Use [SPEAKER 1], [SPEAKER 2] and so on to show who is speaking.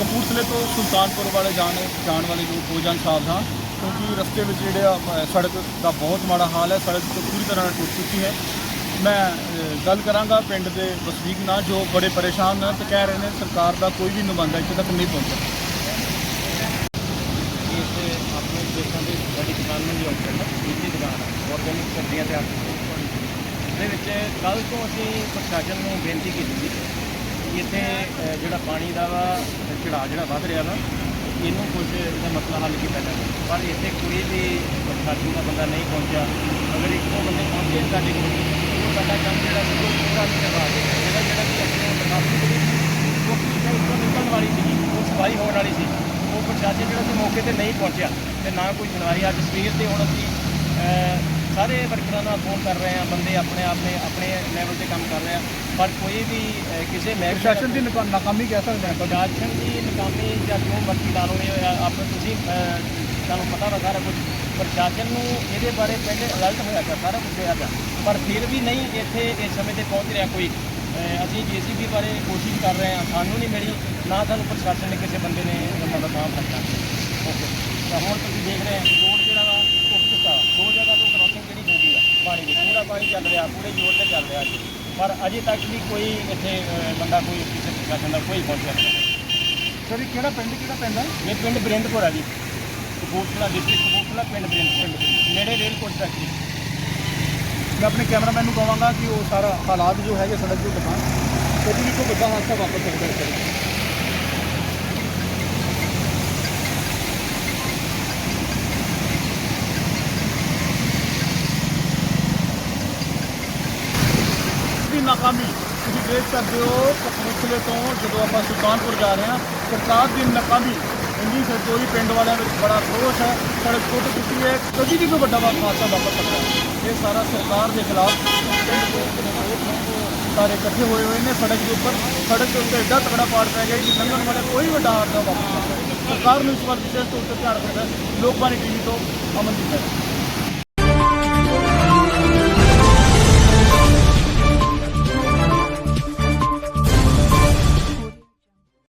[SPEAKER 1] ਕਪੂਰਥਲੇ ਤੋਂ ਸੁਲਤਾਨਪੁਰ ਵਾਲੇ ਜਾਣ ਜਾਣ ਵਾਲੇ ਲੋਕ ਹੋ ਜਾਣ ਸਾਵਧਾਨ ਕਿਉਂਕਿ ਰਸਤੇ ਵਿੱਚ ਜਿਹੜੇ ਆ ਸੜਕ ਦਾ ਬਹੁਤ ਮਾੜਾ ਹਾਲ ਹੈ ਸੜਕ ਤੋਂ ਪੂਰੀ ਤਰ੍ਹਾਂ ਟੁੱਟ ਚੁੱਕੀ ਹੈ। ਮੈਂ ਗੱਲ ਕਰਾਂਗਾ ਪਿੰਡ ਦੇ ਵਸਨੀਕ ਨਾਲ ਜੋ ਬੜੇ ਪਰੇਸ਼ਾਨ ਨੇ ਤੇ ਕਹਿ ਰਹੇ ਨੇ ਸਰਕਾਰ ਦਾ ਕੋਈ ਵੀ ਨੁਮਾਇੰਦਾ ਇੱਥੇ ਤੱਕ ਨਹੀਂ ਪਹੁੰਚਿਆ।
[SPEAKER 2] ਇੱਥੇ ਆਪਣੇ ਦੇਸ਼ਾਂ ਦੇ ਵੱਡੀ ਕਿਸਾਨ ਮੰਡੀ ਆਉਂਦੇ ਨੇ ਦੂਜੀ ਦੁਕਾਨ ਆਰਗੈਨਿਕ ਸਬਜ਼ੀਆਂ ਵਿੱਚ ਕੱਲ ਤੋਂ ਅਸੀਂ ਪ੍ਰਸ਼ਾਸਨ ਨੂੰ ਬੇਨਤੀ ਕੀਤੀ ਸੀ ਇੱਥੇ ਜਿਹੜਾ ਪਾਣੀ ਦਾ ਵਾ, ਚੜਾਅ ਜਿਹੜਾ ਵੱਧ ਰਿਹਾ ਵਾ, ਇਹਨੂੰ ਕੁਝ ਇਹਦਾ ਮਸਲਾ ਹੱਲ ਕੀਤਾ ਜਾਵੇ। ਪਰ ਇੱਥੇ ਕੋਈ ਵੀ ਪ੍ਰਸ਼ਾਸਨ ਦਾ ਬੰਦਾ ਨਹੀਂ ਪਹੁੰਚਿਆ। ਅਗਰ ਇੱਕ ਦੋ ਬੰਦੇ ਪਹੁੰਚੇ ਸਾਡੇ ਕੋਲ, ਉਹ ਸਾਡਾ ਕੰਮ ਜਿਹੜਾ ਸੀ, ਉਹ ਪੂਰਾ ਨਹੀਂ ਕਰਵਾ ਰਹੇ। ਜਿਹੜਾ ਜਿਹੜਾ ਕਿ ਆਪਣੇ ਮੁਕਾਬਲੇ ਦੇ ਵਿੱਚ ਉਹ ਕਿਸੇ ਉੱਤੋਂ ਨਿਕਲਣ ਵਾਲੀ ਸੀ, ਉਹ ਸਫ਼ਾਈ ਹੋਣ ਵਾਲੀ ਸੀ। ਉਹ ਪ੍ਰਸ਼ਾਸਨ ਜਿਹੜਾ ਸੀ, ਮੌਕੇ ਤੇ ਨਹੀਂ ਪਹੁੰਚਿਆ। ਤੇ ਨਾ ਕੋਈ ਸੁਣਵਾਈ। ਅੱਜ ਸਵੇਰ ਤੇ ਹੁਣ ਅਸੀਂ ਸਾਰੇ ਵਰਕਰਾਂ ਨਾਲ ਫੋਨ ਕਰ ਰਹੇ ਆ ਬੰਦੇ ਆਪਣੇ ਆਪਣੇ ਆਪਣੇ ਲੈਵਲ ਤੇ ਕੰਮ ਕਰ ਰਹੇ ਆ ਪਰ ਕੋਈ ਵੀ ਕਿਸੇ ਮਹਿਕਮੇ ਦਾ-
[SPEAKER 1] ਪ੍ਰਸ਼ਾਸਨ ਦੀ ਨਾਕਾ- ਨਾਕਾਮੀ ਕਹਿ ਸਕਦੇ ਆਪਾਂ।
[SPEAKER 2] ਪ੍ਰਸ਼ਾਸਨ ਦੀ ਨਕਾਮੀ ਜਾਂ ਜੋ ਮਰਜ਼ੀ ਲਾ ਲਓ ਇਹ ਆਪ ਤੁਸੀਂ ਤੁਹਾਨੂੰ ਪਤਾ ਵਾ ਸਾਰਾ ਕੁਝ ਪ੍ਰਸ਼ਾਸਨ ਨੂੰ ਇਹਦੇ ਬਾਰੇ ਪਹਿਲੇ ਅਲਰਟ ਹੋਇਆ ਪਿਆ ਸਾਰਾ ਕੁਝ ਹੋਇਆ ਪਿਆ। ਪਰ ਫਿਰ ਵੀ ਨਹੀਂ ਇੱਥੇ ਇਸ ਸਮੇਂ ਤੇ ਪਹੁੰਚ ਰਿਹਾ ਕੋਈ। ਅਸੀਂ ਜੀਸੀਬੀ ਬਾਰੇ ਕੋਸ਼ਿਸ਼ ਕਰ ਰਹੇ ਹਾਂ ਸਾਨੂੰ ਨਹੀਂ ਮਿਲੀ ਨਾ ਸਾਨੂੰ ਪ੍ਰਸ਼ਾਸਨ ਨੇ ਕਿਸੇ ਬੰਦੇ ਨੇ ਉਹਨਾਂ ਦਾ ਕੰਮ ਕਰਤਾ ਓਕੇ। ਤਾਂ ਹੁਣ ਤੁਸੀਂ ਦੇਖ ਰਹੇ ਹੋ ਰੋਡ ਜਿਹੜਾ ਵਾ ਟੁੱਟ ਚੁੱਕਾ ਵਾ। ਦੋ ਜਗ੍ਹਾ ਤੋਂ ਕ੍ਰੋਸਿੰਗ ਜਿਹੜੀ ਹੋ ਗਈ ਆ ਪਾਣੀ ਦੀ ਪੂਰਾ ਰਿਹਾ ਪੂਰੇ ਜ਼ੋਰ ਤੇ ਚੱਲ ਰਿਹਾ ਜੀ ਪਰ ਅਜੇ ਤੱਕ ਵੀ ਕੋਈ ਇੱਥੇ ਅਹ, ਬੰਦਾ ਕੋਈ ਕਿਸੇ ਪ੍ਰਸ਼ਾਸਨ ਦਾ ਕੋਈ ਪਹੁੰਚਿਆ ਨਹੀਂ।
[SPEAKER 1] ਸਰ ਇਹ ਕਿਹੜਾ ਪਿੰਡ ਕਿਹੜਾ ਪੈਂਦਾ
[SPEAKER 2] ਇਹ ਪਿੰਡ ਬਰਿੰਦਪੁਰ ਆ ਜੀ। ਕਪੂਰਥਲਾ ਡਿਸਟ੍ਰਿਕਟ ਕਪੂਰਥਲਾ ਪਿੰਡ ਬਰਿੰਦਪੁਰ। ਨੇੜੇ ਰੇਲ ਕੋਚ ਫੈਕਟਰੀ
[SPEAKER 1] ਮੈਂ ਆਪਣੇ ਕੈਮਰਾਮੈਨ ਨੂੰ ਕਹਾਂਗਾ ਕਿ ਉਹ ਸਾਰਾ ਹਾਲਾਤ ਜੋ ਹੈਗੇ ਸੜਕ ਦੇ ਦਿਖਾਣ ਕਿਉਂਕਿ ਵੀ ਕੋਈ ਵੱਡਾ ਹਾਦਸਾ ਵਾਪਰ ਸਕਦਾ ਹੈ ਸਰ ਦੀ ਨਾਕਾਮੀ ਤੁਸੀਂ ਦੇਖ ਸਕਦੇ ਹੋ ਕਪੂਰਥਲੇ ਤੋਂ ਜਦੋਂ ਆਪਾਂ ਸੁਲਤਾਨਪੁਰ ਜਾ ਰਹੇ ਹਾਂ, ਸਰਕਾਰ ਦੀ ਨਾਕਾਮੀ ਇੰਨੀ ਸਰਦੋਈ ਪਿੰਡ ਵਾਲਿਆਂ ਵਿੱਚ ਬੜਾ ਰੋਸ ਹੈ ਸੜਕ ਟੁੱਟ ਚੁੱਕੀ ਹੈ, ਕਦੀ ਵੀ ਕੋਈ ਵੱਡਾ ਹਾਦਸਾ ਵਾਪਰ ਸਕਦਾ ਹੈ। ਇਹ ਸਾਰਾ ਸਰਕਾਰ ਦੇ ਖਿਲਾਫ ਸਾਰੇ ਇਕੱਠੇ ਹੋਏ ਹੋਏ ਨੇ ਸੜਕ ਦੇ ਉੱਪਰ। ਸੜਕ ਦੇ ਉੱਤੇ ਐਡਾ ਤਕੜਾ ਪਾੜ ਪੈ ਗਿਆ ਕਿ ਲੰਘਣ ਵਾਲਾ ਕੋਈ ਵੱਡਾ ਹਾਦਸਾ ਵਾਪਰ ਸਕਦਾ ਸਰਕਾਰ ਨੂੰ ਇਸ ਵੱਲ ਵਿਸ਼ੇਸ਼ ਤੌਰ ਤੇ ਧਿਆਨ ਰੱਖਣਾ ਹੈ। ਟੀਵੀ ਤੋਂ ਅਮਨਦੀਪ ਹੈ।